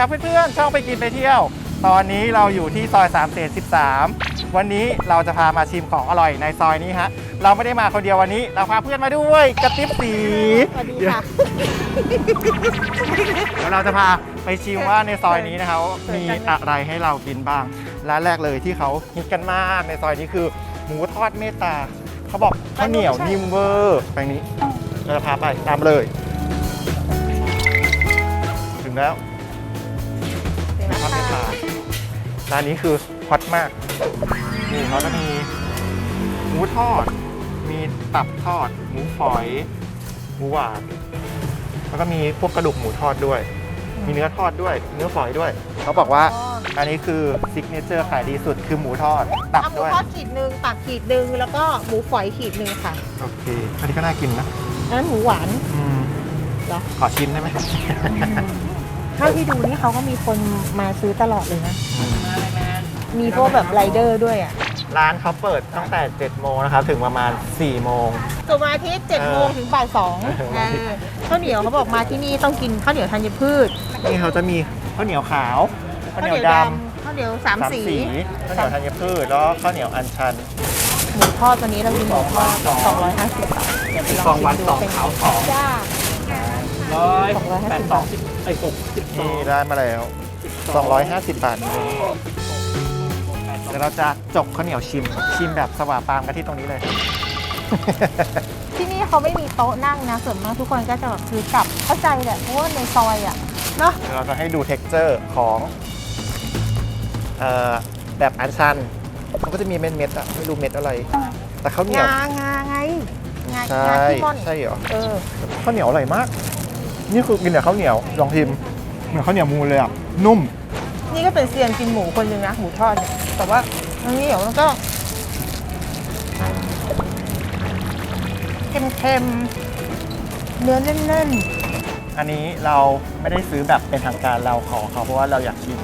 สวัสดีครับเพื่อนๆช่องไปกินไปเที่ยว ตอนนี้เราอยู่ที่ซอย3เศษ13 วันนี้เราจะพามาชิมของอร่อยในซอยนี้ฮะ เราไม่ได้มาคนเดียววันนี้ เราพาเพื่อนมาด้วยกระติบสีสวัสดีค่ะเดี๋ยวเราจะพาไปชิมว่าในซอยนี้นะครับมีอะไรให้เรากินบ้างร้านแรกเลยที่เขาฮิตกันมากในซอยนี้คือ หมูทอดเมตตาเขาบอกข้าวเหนียวนิ่มเวอร์ไปนี้เราจะพาไปตามเลย ถึงแล้ว ถึงแล้วทอดเมตตาค่ะร้านนี้คือฮอตมาก นี่เขาจะมีหมูทอด มีตับทอด หมูฝอยหมูหวานแล้วก็มีพวกกระดูกหมูทอดด้วย มีเนื้อทอดด้วย เนื้อฝอยด้วย เขาบอกว่าอ๋ออันนี้คือซิกเนเจอร์ขายดีสุดคือหมูทอด ตับเอาหมูด้วยทอดขีดหนึ่งตักขีดหนึ่งแล้วก็หมูฝอยขีดหนึ่งค่ะโอเคอันนี้ก็น่ากินนะอันนั้นหมูหวานอืมเหรอขอชิมได้ไหม เท่าที่ดูนี่เขาก็มีคนมาซื้อตลอดเลยนะ มีพวกแบบไรเดอร์ด้วยอะร้านเขาเปิดตั้งแต่ 7 โมงนะครับ ถึงประมาณ 4 โมง สุมาอาทิตย์เจ็ดเออโมงถึงบ่ายสองเออเออข้าวเหนียวเขาบอกมาที่นี่ต้องกินข้าวเหนียวธัญพืช นี่เขาจะมีข้าวเหนียวขาวข้าวเหนียวดำข้าวเหนียวสามสีข้าวเหนียวธัญพืชแล้วก็ข้าวเหนียวอัญชันหมูทอดตัวนี้เรากินหมูทอด250บาทเดี๋ยวไปลองสองวันชิมดูสองเป็นไงขาวสองจ้าร้อยสองร้อยห้าแปสิดบสอบางทสิบ ไอ้หกสิบสอนี่งได้มาแล้ว 250 บาทเดี๋ยวเราจะจกข้าวเหนียวชิม ชิมแบบสว่าปามกันที่ตรงนี้เลย ที่นี่เขาไม่มีโต๊ะนั่งนะ ส่วนมากทุกคนก็จะแบบซื้อกลับ เข้าใจแหละ เพราะว่าในซอยอะ เนาะเดี๋ยวเราจะให้ดูเท็กเจอร์ของเอ่อแบบอันชัน มันก็จะมีเม็ดเม็ดๆอะไม่รู้เม็ดอะไร แต่ข้าวเหนียวงางาไง งาใช่งาที่ม่อน ใช่เหรอเออข้าวเหนียวอร่อยมาก นี่คือกินแต่ข้าวเหนียวลองชิมเหมือนข้าวเหนียวมูลเลยอะนุ่ม นี่ก็เป็นเซียนกินหมูคนหนึ่งนะหมูทอดเนี่ยแต่ว่าอันนี้เดี๋ยวมันก็เค็มๆเนื้อแน่นอันนี้เราไม่ได้ซื้อแบบเป็นทางการเราขอเขาเพราะว่าเราอยากชิม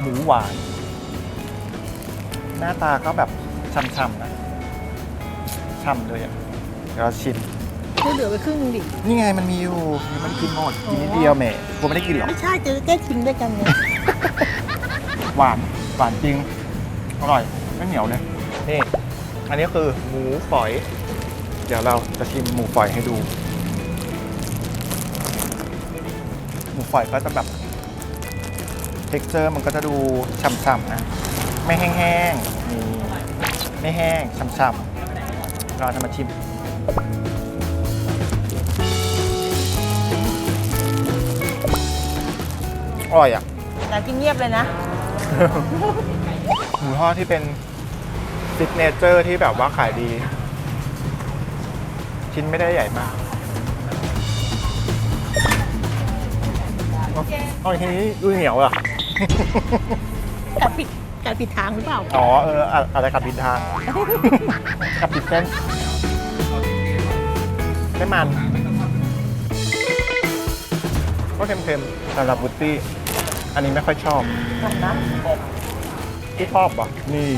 หมูหวาน หน้าตาก็แบบช่ำๆนะช่ำเลยอะเดี๋ยวเราชิมๆ คือเหลือไปครึ่งนึงดินี่ไงมันมีอยู่นี่มันกินหมดกินนิดเดียวแหม่กูไม่ได้กินหรอกไม่ใช่จะได้กินด้วยกันไงหวานหวานจริงอร่อยไม่เหนียวเลยนี่อันนี้คือหมูฝอย เดี๋ยวเราจะชิมหมูฝอยให้ดู หมูฝอยก็จะแบบ เท็กเจอร์มันก็จะดูฉ่ำๆนะ ไม่แห้งๆนี่ไม่แห้งฉ่ำๆเราจะมาชิม อร่อยอะอยากกินเงียบเลยนะ หมูทอดที่เป็นซิกเนเจอร์ที่แบบว่าขายดี ชิ้นไม่ได้ใหญ่มากอ๋อทีนี้ดูเหนียวอะกัดผิดกัดผิดทางหรือเปล่า อ๋อเอออะอะไรกับผิดทาง กับผิดเส้นไม่มัน ก็เค็มๆสำหรับบุตตี้ อันนี้ไม่ค่อยชอบนะที่ชอบอะ นี่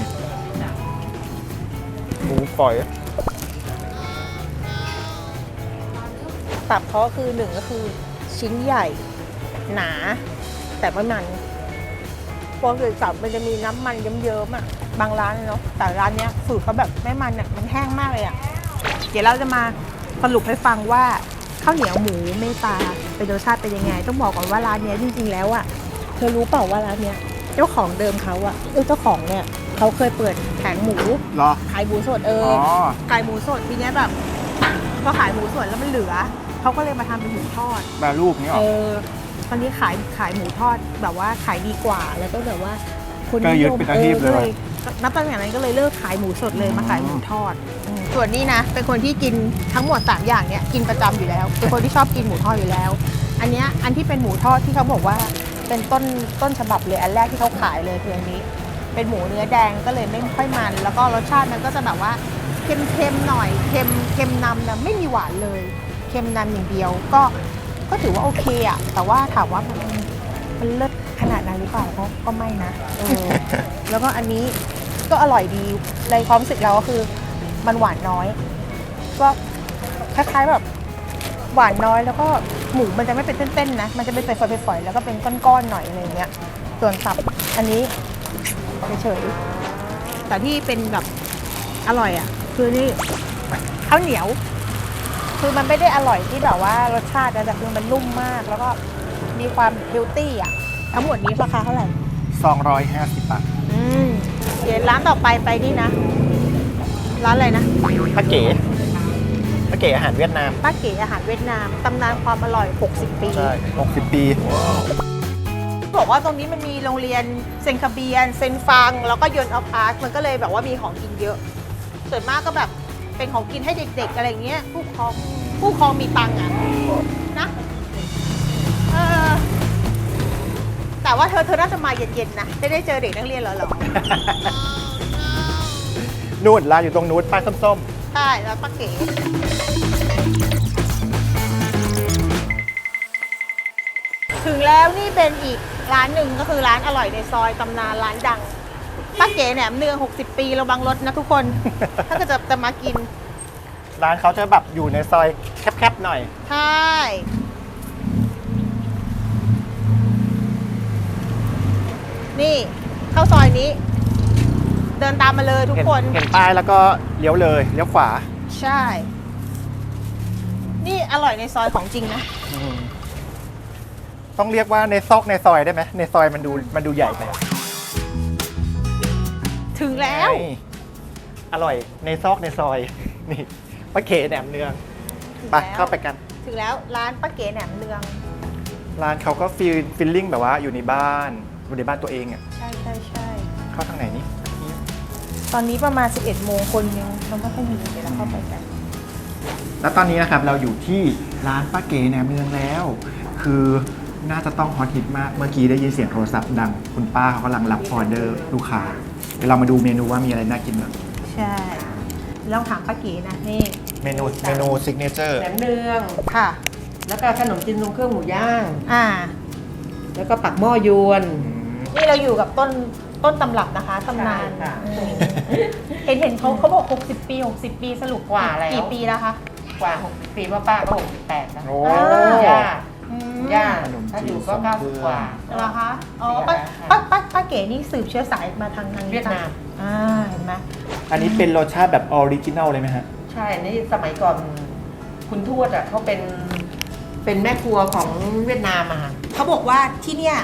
หมูฝอยตับเขาคือหนึ่งก็คือชิ้นใหญ่ หนา แต่ไม่มันปกติสับมันจะมีน้ำมันเยิ้มๆอะบางร้านเนาะแต่ร้านเนี้ยสูตรเขาแบบไม่มันอะมันแห้งมากเลยอะเดี๋ยวเราจะมาสรุปให้ฟังว่าข้าวเหนียวหมูเมตาเป็นรสชาติเป็นยังไง ต้องบอกก่อนว่าร้านเนี้ยจริงๆแล้วอะ ธอรู้เปล่าว่าร้านเนี้ยเจ้าของเดิมเขาอะเออเจ้าของเนี่ยเขาเคยเปิดแผงหมูเหรอ ขายหมูสดเออ๋ออ ขายหมูสดทีเนี้ยแบบพอขายหมูสดแล้วมันเหลือเขาก็เลยมาทำเป็นหมูทอด แปรรูปนี้เหรเออ อตอนนี้ขายขายหมูทอดแบบว่าขายดีกว่าแล้วก็แบบว่าคนก็ยึดเป็นอาชีพเลยออนับตั้งแต่นั้นก็เลยเลิกขายหมูสดเลยมาขายหมูทอดอืมส่วนนี้นะ เป็นคนที่กินทั้งหมดสามอย่างเนี้ยกินประจำอยู่แล้ว เป็นคนที่ชอบกินหมูทอดอยู่แล้ว อันเนี้ยอันที่เป็นหมูทอดที่เขาบอกว่า เป็นต้นต้นฉบับเลยอันแรกที่เขาขายเลยคืออันนี้ เป็นหมูเนื้อแดงก็เลยไม่ค่อยมัน แล้วก็รสชาติมันก็จะแบบว่าเค็มๆหน่อยเค็มเค็มนำนะไม่มีหวานเลยเค็มนำอย่างเดียวก็ก็ถือว่าโอเคอะแต่ว่าถามว่ามันมันเลิศขนาดนั้นหรือเปล่าก็ก็ไม่นะเออแล้วก็อันนี้ก็อร่อยดีในความรู้สึกเราก็คือมันหวานน้อย ก็คล้ายๆแบบหวานน้อยแล้วก็ หมูมันจะไม่เป็นเส้นๆนะ มันจะเป็นฝอยๆๆแล้วก็เป็นก้อนๆหน่อยอะไรอย่างเงี้ย ส่วนตับอันนี้เฉยๆแต่ที่เป็นแบบอร่อยอะ คือนี่ข้าวเหนียว คือมันไม่ได้อร่อยที่แบบว่ารสชาตินะแต่คือมันนุ่มมาก แล้วก็มีความเฮลตี้อะ ทั้งหมดนี้ราคาเท่าไหร่250บาทอืมเดี๋ยวร้านต่อไปไปนี่นะ ร้านอะไรนะป้าเก๋ป้า เก๋อาหารเวียดนามป้าเก๋อาหารเวียดนามตำนานความอร่อย 60 ปี ใช่60 ปี บอกว่าตรงนี้มันมีโรงเรียนเซนคาเบียน เซนฟัง แล้วก็ยนต์ออฟอาร์ตมันก็เลยแบบว่ามีของกินเยอะ ส่วนมากก็แบบเป็นของกินให้เด็กๆ อะไรเงี้ยผู้ปกครองผู้ปกครองมีตังค์อะนะเออแต่ว่าเธอเธอน่าจะมาเย็นๆนะไม่ได้เจอเด็กนักเรียนเหรอเหรอนู่นร้านอยู่ตรงนู้นป้ายส้ม ใช่แล้วป้าเก๋ถึงแล้วนี่เป็นอีกร้านหนึ่งก็คือร้านอร่อยในซอยตำนานร้านดังป้าเก๋แหนมเนือง 60 ปีระวังรถนะทุกคน ถ้าเกิดจะจะมากินๆร้านเขาจะแบบอยู่ในซอยแคบๆหน่อย ใช่ นี่ เข้าซอยนี้ เดินตามมาเลยทุกเห็นคน เห็นป้ายแล้วก็เลี้ยวเลยเลี้ยวขวาใช่ นี่อร่อยในซอยของจริงนะ อืมต้องเรียกว่าในซอกในซอยได้ไหมในซอยมันดูมันดูใหญ่ไปถึงแล้วนี่อร่อยในซอกในซอย นี่ป้าเขแหนมเนืองถึงไปแล้ว เข้าไปกัน ถึงแล้วร้านป้าเก๋แหนมเนือง ร้านเขาก็ฟีลฟิลลิ่งแบบว่าอยู่ในบ้านอยู่ในบ้านตัวเองอะใช่ใช่ใช่เข้าทางไหนนี่ ตอนนี้ประมาณ 11 โมงคนยังมันไม่ค่อยมีเดี๋ยวเราเข้าไปกัน แล้วตอนนี้นะครับเราอยู่ที่ร้านป้าเก๋แหนมเนืองแล้ว คือน่าจะต้องฮอตฮิตมากเมื่อกี้ได้ยินเสียงโทรศัพท์ดัง คุณป้าเขากำลังรับออเดอร์ลูกค้าเดี๋ยวเรามาดูเมนูว่ามีอะไรน่ากินบ้างใช่ลองถามป้าเก๋นะนี่เมนูเมนูซิกเนเจอร์แหนมเนือง ค่ะ แล้วก็ขนมจีนทรงเครื่องหมูย่าง อ่า แล้วก็ปักหม้อยวน นี่เราอยู่กับต้น ต้นตำรับนะคะตำนานใช่ค่ะอืมเห็นเห็นเขาเขาบอก 60 ปี 60 ปีสรุปกว่าแล้ว กี่ปีแล้วคะ กว่า 60 ปีเพราะป้าก็ 68 แล้วโอ้ ย่าอืมย่าขนมจีนถ้าอยู่ก็ทรงเครื่อง90 กว่า เหรอคะ อ๋อปีป้าแล้วค่ะป้าป้าป้าเก๋นี่สืบเชื้อสายมาทางทางเวียดนาม อ่าเห็นไหม อันนี้เป็นรสชาติแบบออริจินัลเลยไหมฮะ ใช่นี่สมัยก่อนคุณทวดอะเขาเป็นเป็นแม่ครัวของเวียดนามอะค่ะ เขาบอกว่าที่เนี่ย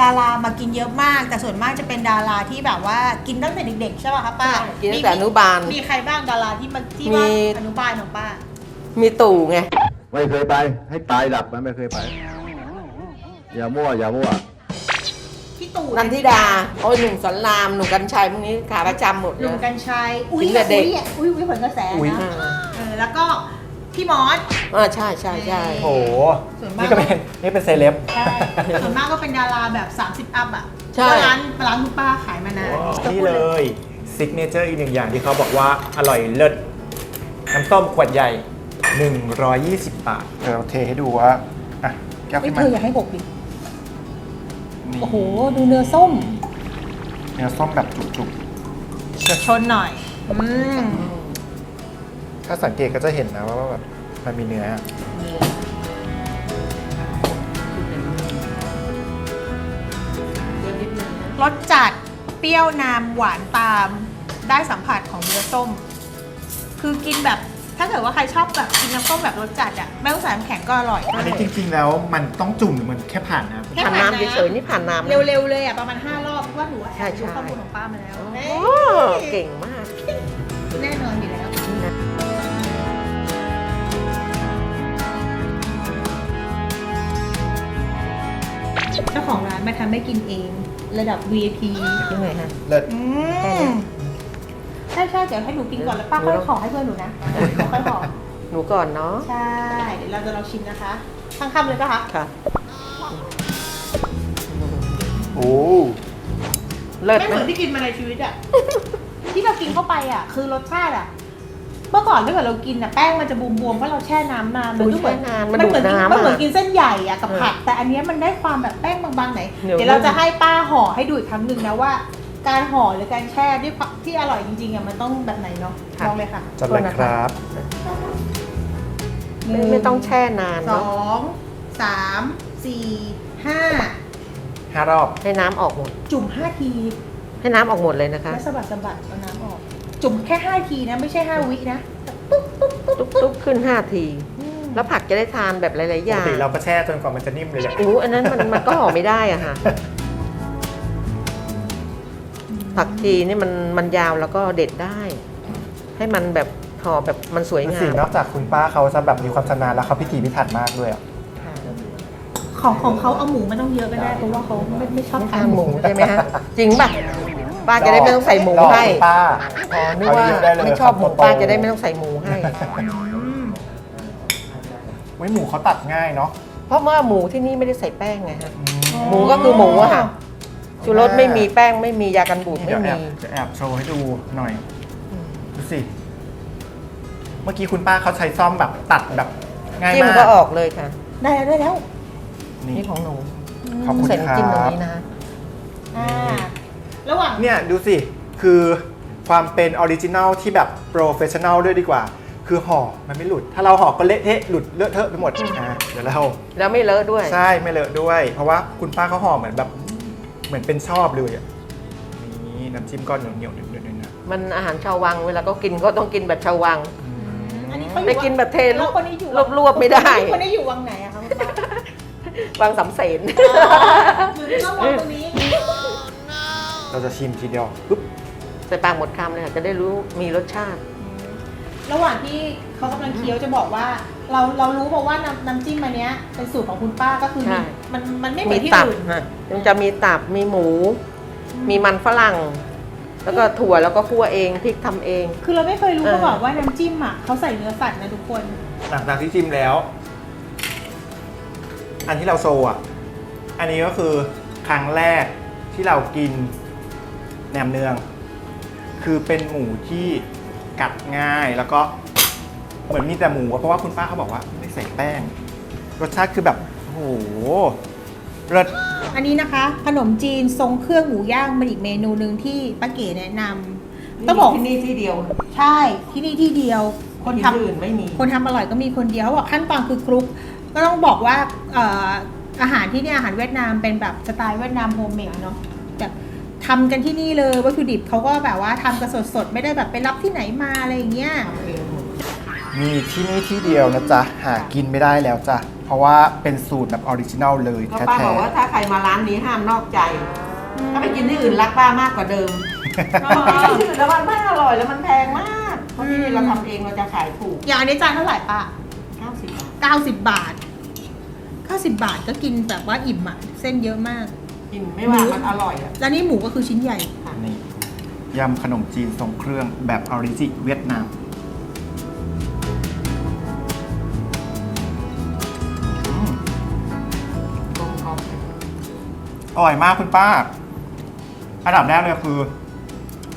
ดารามากินเยอะมาก แต่ส่วนมากจะเป็นดาราที่แบบว่ากินตั้งแต่เด็กๆใช่ป่ะคะป้ากินตั้งแต่อนุบาล มีใครบ้างดาราที่มาที่ว่ามีอนุบาลของป้า มีตู่ไง ไม่เคยไป ให้ตายดับมันไม่เคยไป อย่ามั่วอย่ามั่วพี่ตู่นันทิดา โอ้ยหนุ่มสอนรามหนุ่มกัญชัยพวกนี้ขาประจำหมดหเลนุ่มยกัญชัย อุ้ยถึงแต่เด็กอุ้ยอะอุ้ยอุ้ยผลกระแสอุ๊ยนะอ่าเออแล้วก็พี่มอส อ่าใช่ใช่ใช่โอ้โห ส่วนมาก นี่ก็เป็นนี่เป็นเซเลบ ใช่ส่วนมากก็เป็นดาราแบบ 30 อัพอะใช่ ก็ร้านร้านคุณป้าขายมานานจะนี่พูดเลยซิกเนเจอร์อีกหนึ่งอย่างที่เขาบอกว่าอร่อยเลิศน้ำส้มขวดใหญ่ 120 บาท เดี๋ยวเราเทให้ดูว่าอะแก้วเฮ้ยขึ้นเธมาออยากให้หกดินี่โอ้โห ดูเนื้อส้ม เนื้อส้มแบบจุกชนหน่อย อืม ๆ ถ้าสังเกตก็จะเห็นนะว่าแบบ มันมีเนื้อเดี๋ยวนิดนึงนะรสจัด เปรี้ยวนำหวานตาม ได้สัมผัสของเนื้อส้ม คือกินแบบ ถ้าเกิดว่าใครชอบแบบกินน้ำส้มแบบรสจัดอะไม่ต้องใส่น้ำแข็งก็อร่อย อันนี้จริงๆแล้วมันต้องจุ่มหรือมันแค่ผ่านนะแค่ผ่านผ่านน้ำน้ำเฉยๆนี่ผ่านน้ำนะ เร็วๆเลยอะประมาณ 5 รอบเพราะว่าหนูแอใช่บใช่รู้ข้อมูลของป้ามาแล้ว โอ้เอ้ยเก่งมาก แน่นอน จ้าของร้านมาทำให้กินเอง ระดับ VIP ยังไงฮะ เลิศอืมใช่ใช่เดี๋ยวให้หนูกินก่อนแล้วป้าค่อยขอให้เพื่อนหนูนะค่อยขอหนูก่อนเนาะใช่เดี๋ยวเราจะลองชิมนะคะทั้งคำเลยปะคะค่ะ โอ้เลิศไม่ไหเหมมือนที่กินมาในชีวิตอะที่เรากินเข้าไปอะคือรสชาติอะ เมื่อก่อนถ้าเกิดเรากินอะแป้งมันจะบวมๆเพราะเราแช่น้ำนานดูก็เหมืแช่อนนานมันมันดูเหมืดอนกินน้ำมันเหมือนอะกินเส้นใหญ่อะกับเออผักแต่อันเนี้ยมันได้ความแบบแป้งบางๆไหนเหนียวเดี๋ยวเรานุ่มจะให้ป้าห่อให้ดูอีกครั้งหนึ่งนะว่า การห่อหรือการแช่ที่ที่อร่อยจริงๆอะมันต้องแบบไหนเนาะลองเลยค่ะจัดเลยครับไม่ไม่ต้องแช่นานสเนาะองสามสี่ห้าห้ารอบให้น้ำออกหมด จุ่มห้าทีให้น้ำออกหมดเลยนะคะแล้วสะบัดสะบัดเอาน้ำออก จุ่มแค่ห้าทีนะ ไม่ใช่ห้าวินะตุ๊บตุ๊บขึ้น5ทีแล้วผักจะได้ทานแบบหลายๆอปกย่างติเราก็แช่จนกว่ามันจะนิ่มเลยแหละอู้อันนั้นมันมันก็ห่อไม่ได้อะค่ะ ผักชีนี่มันมันยาวแล้วก็เด็ดได้ ให้มันแบบห่อแบบมันสวยดูงาสิมนอกจากคุณป้าเขาจะแบบมีความชำนาญแล้วเขาพิถีพิถันมากด้วยอะค่ะของของเขาเอาหมูไม่ต้องเยอะก็ได้เพราะว่าเขาไม่ไม่ชอบทาทานนหหมูมูใช่ไหมฮะจริงป่ะ ป้าจะได้ไม่ต้องใส่หมูรอให้คุณป้าอ๋อนึกว่าเอาเยอะได้เลยไม่ชอบหมูคำโตๆป้าจะได้ไม่ต้องใส่หมูให้ไว้ยหมูเขาตัดง่ายเนาะเพราะว่าหมูที่นี่ไม่ได้ใส่แป้งไงฮะหมูก็คือหมูอะค่ะชูรสไม่มีแป้งไม่มียากันบูดเดี๋ไม่ยวแอมีบจะแอบโชว์ให้ดูหน่อยดูสิ เมื่อกี้คุณป้าเขาใช้ซ่อมแบบตัดแบบง่ายจิ้มมากก็ออกเลยค่ะ ได้แล้วได้แล้วนี่นี่ของหนูขอบคุณใส่น้ำจิ้มตรงครับนี้นะคะอ่า ระหว่างเนี่ยดูสิ คือความเป็นออริจินัลที่แบบโปรเฟชชั่น a ลด้วยดีกว่า คือห่อมันไม่หลุด ถ้าเราห่อก็เละเทะหลุดเลอะเทอะไปหมดอะเดี๋ยวเราแล้วไม่เลอะด้วย ใช่ไม่เลอะด้วย เพราะว่าคุณป้าเขาห่อเหมือนแบบเหมือนเป็นชอบเลยอะนี่น้ำจิ้มก้อนเหนียวเหนียวๆเดือดๆนะมันอาหารชาววังเวลาก็กินก็ต้องกินแบบชาววัง อันนี้เขาอยู่ไม่กินแบบเทแล้รววบคนนี้อยู่รวบๆไม่ได้ คนนี้อยู่วังไหนอะคะคุณป้าวังสำเสนอยู่ที่วังตรงนี้ เราจะชิมทีเดียวปุ๊บใส่ปากหมดคำเลยค่ะจะได้รู้มีรสชาติ ระหว่างที่เขากำลังเคี้ยวจะบอกว่า เราเรารู้มาว่าน้ำน้ำจิ้มอันเนี้ยเป็นสูตรของคุณป้าก็คือใช่ มันมันไม่เหมืมีอนที่ตับอื่นค่ะมันจะมีตับมีหมู มีมันฝรั่ง แล้วก็ถั่วแล้วก็คั่วเองพริกทำเอง คือเราไม่เคยรู้เออมาก่อนว่าน้ำจิ้มอะเขาใส่เนื้อสัตว์นะทุกคน หลังจากที่ชิมแล้ว อันที่เราโซอะ อันนี้ก็คือครั้งแรกที่เรากินแห นมเนือง คือเป็นหมูที่กัดง่ายแล้วก็เหมือนมีแต่หมูอะเพราะว่าคุณป้าเขาบอกว่าไม่ใส่แป้ง รสชาติคือแบบโอ้โหเลิศ อันนี้นะคะ ขนมจีนทรงเครื่องหมูย่างเป็นอีกเมนูหนึ่งที่ป้าเก๋แนะนำต้องบอกที่นี่ที่เดียว ใช่ที่นี่ที่เดียว คนทำ ที่อื่นไม่มี คนทำอร่อยก็มีคนเดียวเขาบอกขั้นตอนคือคลุก ก็ต้องบอกว่าเอ่ออาหารที่เนี่ยอาหารเวียดนามเป็นแบบสไตล์เวียดนามโฮมเมดเนาะแบบ ทำกันที่นี่เลยวัตถุดิบเขาก็แบบว่าทำกันสดๆ ไม่ได้แบบไปรับที่ไหนมาอะไรอย่างเงี้ยมีที่นี่ที่เดียวนะจ๊ะ หากินไม่ได้แล้วจ้ะ เพราะว่าเป็นสูตรแบบออริจินัลเลยก็แท้ป้าบอกว่าถ้าใครมาร้านนี้ห้ามนอกใจ ถ้าไปกินที่อื่นรักป้ามากกว่าเดิมที่อื่นแล้วมันไม่อร่อยแล้วมันแพงมาก เพราะที่นี่เราทำเองเราจะขายถูก อย่างอันนี้จานเท่าไหร่ป้า90 บาท 90 บาท 90 บาทก็กินแบบว่าอิ่มอะเส้นเยอะมาก กินไม่ว่ามันอร่อยอะแล้วนี่หมูก็คือชิ้นใหญ่ๆนี่ยำขนมจีนทรงเครื่องแบบออริจิเวียดนาม อืมกลมกล่อมอร่อยมากคุณป้า อันดับแรกเลยคือ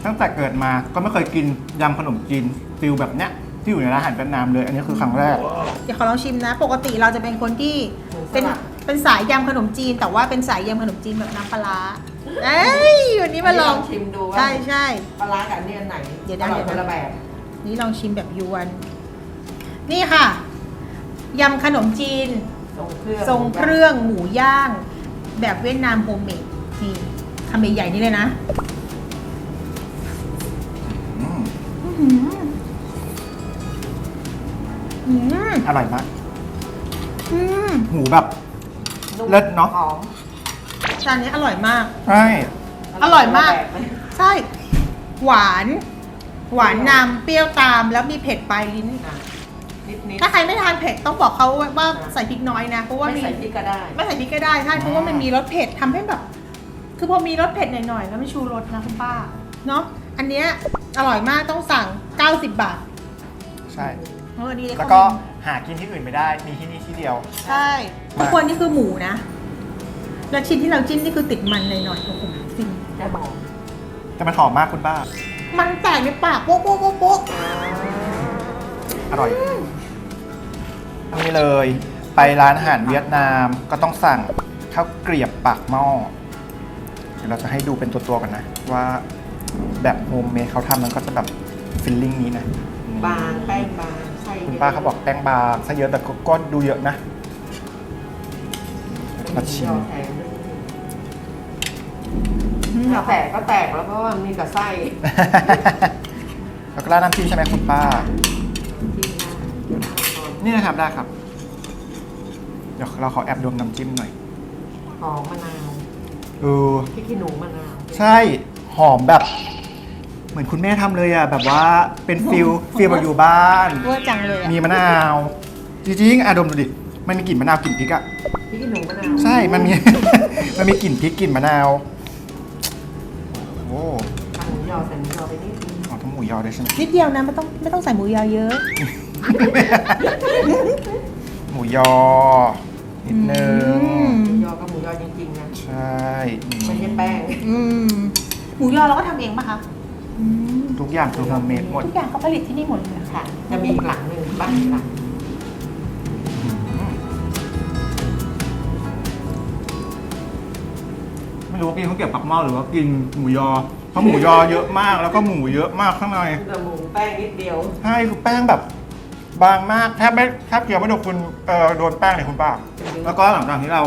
ตั้งแต่เกิดมาก็ไม่เคยกินยำขนมจีนฟิลแบบเนี้ยที่อยู่ในร้านอาหารเวียดนามเลย อันนี้คือครั้งแรก เดี๋ยวขอลองชิมนะ ปกติเราจะเป็นคนที่เป็น เป็นสายยำขนมจีน แต่ว่าเป็นสายยำขนมจีนแบบน้ำปลาร้าเอ้ยวันนี้มาลองชิมดูว่าใช่ใช่ ปลาร้ากับอันนี่อันไหนเดี๋ยวอนะร่อยเดี๋คยวนะ นละแบบ นี่ลองชิมแบบยวน นี่ค่ะยำขนมจีน ทรงเครื่องทรงเครื่องหมูย่าง แบบเวียดนามโฮมเมดนี่ทำใหญ่ๆนี่เลยนะอืมอื้อหืออืมอร่อยมาก อืม หมูแบบ นุ่มเลิศเนอะ หอมจานนี้อร่อยมาก ใช่ อร่อยมากแบบไหใช่ หวาน หวานนำเปรี้ยวตามแล้วมีเผ็ดปลายลิ้น อะนิดนิดถ้าใครไม่ทานเผ็ดต้องบอกเขาว่าใส่พริกน้อยนะเพราะว่าไม่มีใส่พริกก็ได้ ไม่ใส่พริกก็ได้ใช่เพราะว่ามันมีรสเผ็ดทำให้แบบ คือพอมีรสเผ็ดหน่อยๆแล้วมันชูรสนะคุณป้าเนาะอันเนี้ยอร่อยมากต้องสั่ง 90 บาทใช่ เออดีเลยแล้วก็ หากินที่อื่นไม่ได้ มีที่นี่ที่เดียว ใช่ทุกคนนี่คือหมูนะ แล้วชิ้นที่เราจิ้มนี่คือติดมันหน่อยๆโอ้โหฟินจะบอก แต่มันหอมมากคุณป้า มันแตกในปากโป๊ะโป๊ะโป๊ะโป๊ะอร่อยนี่เลย ไปร้านอาหารเวียดนามก็ต้องสั่งข้าวเกรียบปากหม้อ เดี๋ยวเราจะให้ดูเป็นตัวตัวๆกันนะ ว่าแบบโฮมเมดเขาทำมันก็จะแบบฟิลลิ่งนี้นะ บางแป้งบางไส้ คุณป้าเขาบอกแป้งบางซะเยอะแต่ก็ก็ดูเยอะนะ มาชิมแพงถ้าแตกก็แตกแล้วเพราะว่ามันมีแต่ไส้แล้วก็ราดน้ำจิ้มใช่ไหมคุณป้าที่หน้า นี่นะครับได้ครับ เดี๋ยวเราขอแอบดมน้ำจิ้มหน่อยหอมมะนาวเออพริกขี้หนูมะนาว ใช่หอมแบบ เหมือนคุณแม่ทำเลยอะแบบว่าเป็นฟิลฟิลแบบอยู่บ้าน เวอร์จังเลยอะมีมะนาว จริงๆอะดมดูดิ มันมีกลิ่นมะนาวกลิ่นพริกอะ พริกขี้หนูมะนาวใช่ มันมี มันมีกลิ่นพริกกลิ่นมะนาว โอ้ทำหมูยอใส่หมูยอไปนิดนึงหอมทั้งหมูยอด้วยใช่ไหม นิดเดียวนะไม่ต้องไม่ต้องใส่หมูยอเยอะ หมูยอ นิดนึง อืม หมูยอกับหมูยอจริงๆนะ ใช่อืมไม่ใช่แป้ง อืมหมูยอเราก็ทำเองปะคะอืม ทุกอย่างคือโฮมเมดหมด ทุกอย่างเขาผลิตที่นี่หมดเลยเหรอค่ะ จะมีอีกหลังหนึ่งบ้านอีกหลังไม่รู้ว่ากินข้าวเกรี๊ยวปักหม้อหรือว่ากินหมูยอ เพราะหมูยอเยอะมากแล้วก็หมูเยอะมากข้างในแต่หมูแป้งนิดเดียว ใช่คือแป้งแบบ บางมากแทบไม่แทบเกี่ยวไม่โดนคุณเอ่อโดนแป้งเลยคุณป้า แล้วก็หลังจากที่เรา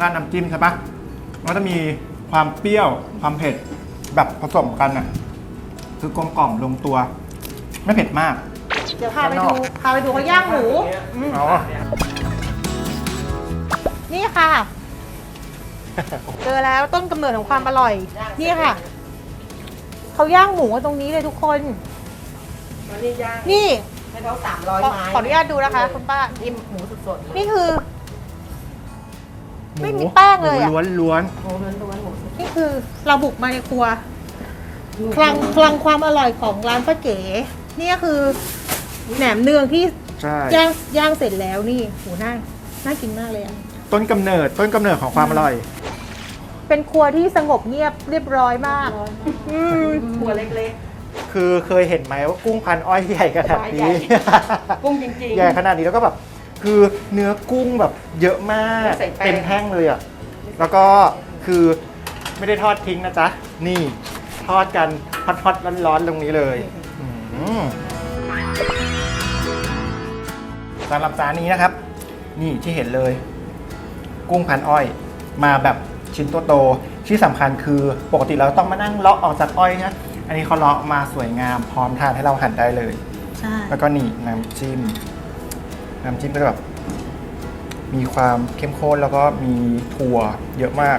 ราดน้ำจิ้มใช่ปะมันก็จะมีความเปรี้ยวความเผ็ดแบบผสมกันอะ คือกลมกล่อมลงตัว ไม่เผ็ดมาก เดี๋ยวพาไปดู พาไปดูเขาย่างหมูอืมอ๋อ นี่ค่ะ เจอแล้วต้นกำเนิดของความอร่อย นี่ค่ะ เขาย่างหมูกันตรงนี้เลยทุกคน วันนี้ย่างนี่ ให้เขาสามร้อยขอไม้ขออนุญาตดูนะคะคุณป้านี่หมูสดๆเลยนี่คือ ไม่มีแป้งเลยอะ หมูล้วนล้วนหมูล้วนๆหมูสดนี่คือเราบุกมาในครัว คลังคลังความอร่อยของร้านป้าเก๋นี่ก็คือแหนมเนืองที่ๆใช่ ย่างย่างเสร็จแล้วนี่โหน่าน่ากินมากเลยอะต้นกำเนิดต้นกำเนิดของความอร่อย เป็นครัวที่สงบเงียบเรียบร้อยมาก อืมหัวเล็ก คือเคยเห็นไหมว่ากุ้งพันอ้อยใหญ่ขนาดนี้ ๆ กุ้งจริงๆใหญ่ขนาดนี้แล้วก็แบบคือเนื้อกุ้งแบบเยอะมากไม่ใส่แป้ง เต็มแท่งเลยอะแล้วก็คือไม่ได้ทอดทิ้งนะจ๊ะ นี่ ทอดกันฮอตๆร้อนๆตรงนี้เลยอืมสำหรับจานนี้นะครับ นี่ที่เห็นเลย กุ้งพันอ้อย มาแบบชิ้นโตๆที่สำคัญคือปกติเราต้องมานั่งเลาะออกจากอ้อยนะอันนี้เขาเลาะมาสวยงามพร้อมทานให้เราหั่นได้เลย ใช่ แล้วก็นี่น้ำจิ้ม น้ำจิ้มก็จะแบบ มีความเข้มข้นแล้วก็มีถั่วเยอะมาก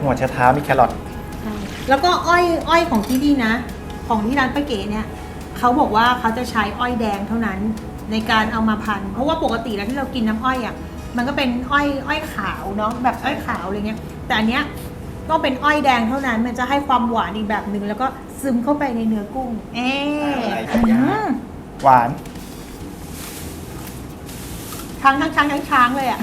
หัวชะเท้ามีแครอทใช่ แล้วก็อ้อยอ้อยของที่นี่นะ ของที่ร้านป้าเก๋เนี่ยเขาบอกว่าเขาจะใช้อ้อยแดงเท่านั้นในการเอามาพัน เพราะว่าปกติแล้วที่เรากินน้ำอ้อยอะมันก็เป็นอ้อยอ้อยขาวเนาะแบบอ้อยขาวอะไรเงี้ย แต่อันเนี้ยต้องเป็นอ้อยแดงเท่านั้น มันจะให้ความหวานอีกแบบหนึ่งแล้วก็ซึมเข้าไปในเนื้อกุ้ง เอ๊ะอืมหวานช้างทั้งช้างทั้งช้างเลยอะ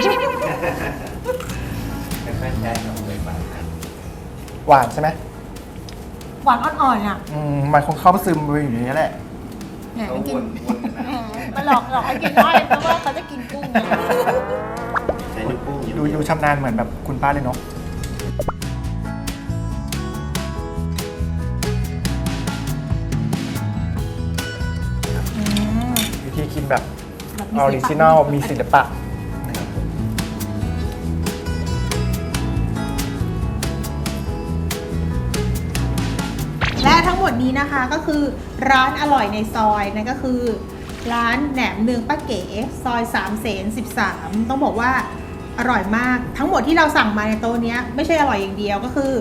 หวานใช่ไหม หวานอ่อนๆอะอืมมันคงเข้าไปซึมไปอยู่ในนี้แหละ แหมมันกินแหมมันหลอกหลอกให้กินอ้อยเพราะว่าเขาจะกินกุ้งไงดูดูชำนาญเหมือนแบบคุณป้าเลยเนาะอืมวิธีกินแบบแบบออริจินัลมีศิลปะ งหมดนี้นะคะก็คือร้านอร่อยในซอยนั่นก็คือ ร้านแหนมเนืองป้าเก๋ซอย3ามเสน13 ต้องบอกว่าอร่อยมากทั้งหมดที่เราสั่งมาในโต๊ะเนี้ยไม่ใช่อร่อยอย่างเดียวก็คือ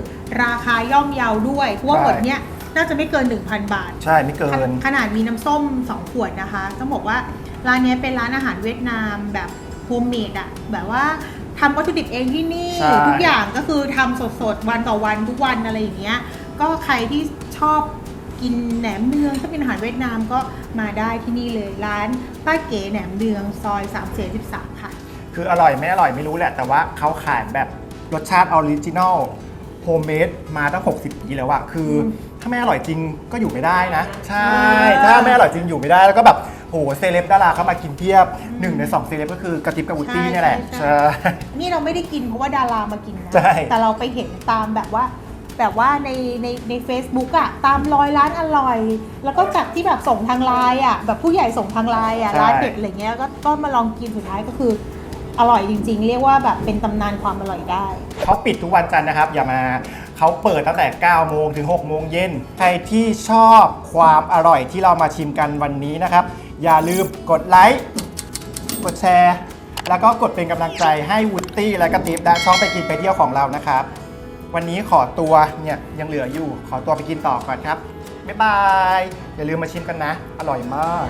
ราคาย่อมเยาด้วยเพราะว่าใช่หมดเนี้ยน่าจะไม่เกิน 1,000 บาท ใช่ไม่เกิน ขนาดมีน้ำส้ม 2 ขวดนะคะ ต้องบอกว่าร้านเนี้ยเป็นร้านอาหารเวียดนามแบบโฮมเมดอะแบบว่าทำวัตถุดิบเองที่นี่ใช่ทุกอย่างก็คือทำสดๆ วันต่อวันทุกวันอะไรอย่างเงี้ย ก็ใครที่ชอบกินแหนมเนืองชอบกินอาหารเวียดนามก็มาได้ที่นี่เลยร้านป้าเก๋แหนมเนืองซอย3ามเสิบสามค่ะ คืออร่อยไม่อร่อยไม่รู้แหละ แต่ว่าเขาขายแบบรสชาติออริจินอลโฮมเมดมาตั้ง 60 ปีแล้วอะคืออมถ้าไม่อร่อยจริงก็อยู่ไม่ได้นะ ใช่อ่าถ้าไม่อร่อยจริงอยู่ไม่ได้แล้วก็แบบโหเซเลบดาราเข้ามากินเพียบหนึ่งในสองเซเลบก็คือกระติบกับวุตตี้เนี่ยแหละใช่นี่เราไม่ได้กินเพราะว่าดารามากินนะ ใช่ แต่เราไปเห็นตามแบบว่า แบบว่าในในใน Facebook อะตามรอยร้านอร่อย แล้วก็จากที่แบบส่งทางไลน์อะแบบผู้ใหญ่ส่งทางไลน์อะใช่ ร้านเด็ดอะไรเงี้ยก็ก็มาลองกินสุดท้ายก็คือ อร่อยจริง ๆ เรียกว่าแบบเป็นตำนานความอร่อยได้ เขาปิดทุกวันจันทร์นะครับ อย่ามาเขาเปิดตั้งแต่ 9 โมงถึง 6 โมงเย็น ใครที่ชอบความอร่อยที่เรามาชิมกันวันนี้นะครับ อย่าลืมกดไลค์กดแชร์ แล้วก็กดเป็นกำลังใจให้วุตตี้และกระติบและช่องไปกินไปเที่ยวของเรานะครับ วันนี้ขอตัวเนี่ยยังเหลืออยู่ ขอตัวไปกินต่อก่อนครับ บ๊ายบาย อย่าลืมมาชิมกันนะ อร่อยมาก